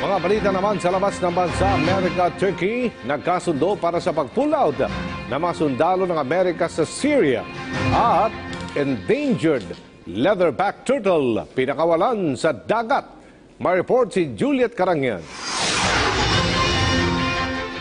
Mga balita naman sa labas ng bansa, Amerika Turkey nagkasundo para sa pag-pull out ng mga sundalo ng Amerika sa Syria at endangered leatherback turtle pinakawalan sa dagat. Ma-report si Juliet Karangyan.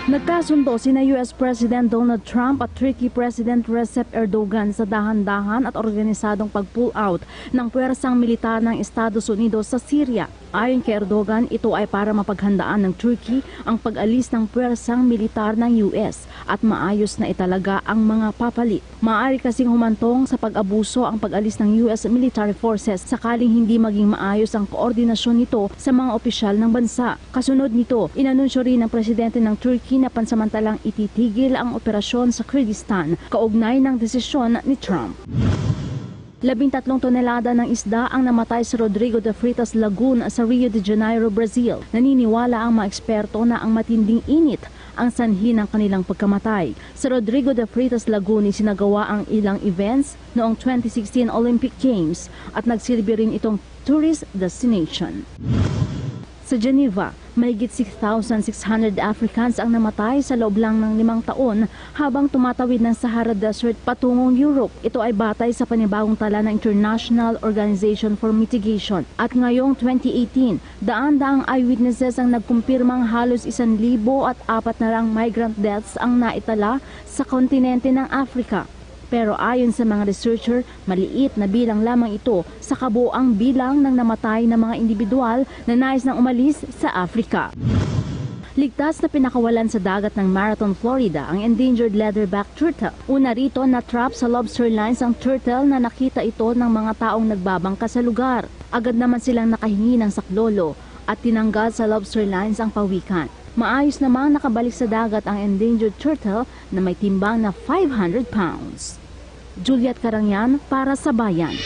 Nagkasundo sina US President Donald Trump at Turkey President Recep Erdogan sa dahan-dahan at organisadong pag-pull out ng puwersang militar ng Estados Unidos sa Syria. Ayon kay Erdogan, ito ay para mapaghandaan ng Turkey ang pag-alis ng puwersang militar ng US at maayos na italaga ang mga papalit. Maari kasing humantong sa pag-abuso ang pag-alis ng US military forces sakaling hindi maging maayos ang koordinasyon nito sa mga opisyal ng bansa. Kasunod nito, inanunsyo rin ng presidente ng Turkey na pansamantalang ititigil ang operasyon sa Kurdistan kaugnay ng desisyon ni Trump. Labintatlong tonelada ng isda ang namatay sa Rodrigo de Freitas Lagoon sa Rio de Janeiro, Brazil. Naniniwala ang mga eksperto na ang matinding init ang sanhi ng kanilang pagkamatay. Sa Rodrigo de Freitas Lagoon sinagawa ang ilang events noong 2016 Olympic Games at nagsilbi rin itong tourist destination. Sa Geneva, mahigit 6,600 Africans ang namatay sa loob lang ng limang taon habang tumatawid ng Sahara Desert patungong Europe. Ito ay batay sa panibagong tala ng International Organization for Mitigation. At ngayong 2018, daan-daang eyewitnesses ang nagkumpirmang halos 1,000 at apat na rang migrant deaths ang naitala sa kontinente ng Africa. Pero ayon sa mga researcher, maliit na bilang lamang ito sa kabuang bilang ng namatay na mga individual na nais nang umalis sa Africa. Ligtas na pinakawalan sa dagat ng Marathon, Florida ang endangered leatherback turtle. Una rito na trap sa lobster lines ang turtle na nakita ito ng mga taong nagbabangka sa lugar. Agad naman silang nakahingi ng saklolo at tinanggal sa lobster lines ang pawikan. Maayos namang nakabalik sa dagat ang endangered turtle na may timbang na 500 pounds. Juliet Karangyan para sa Bayan.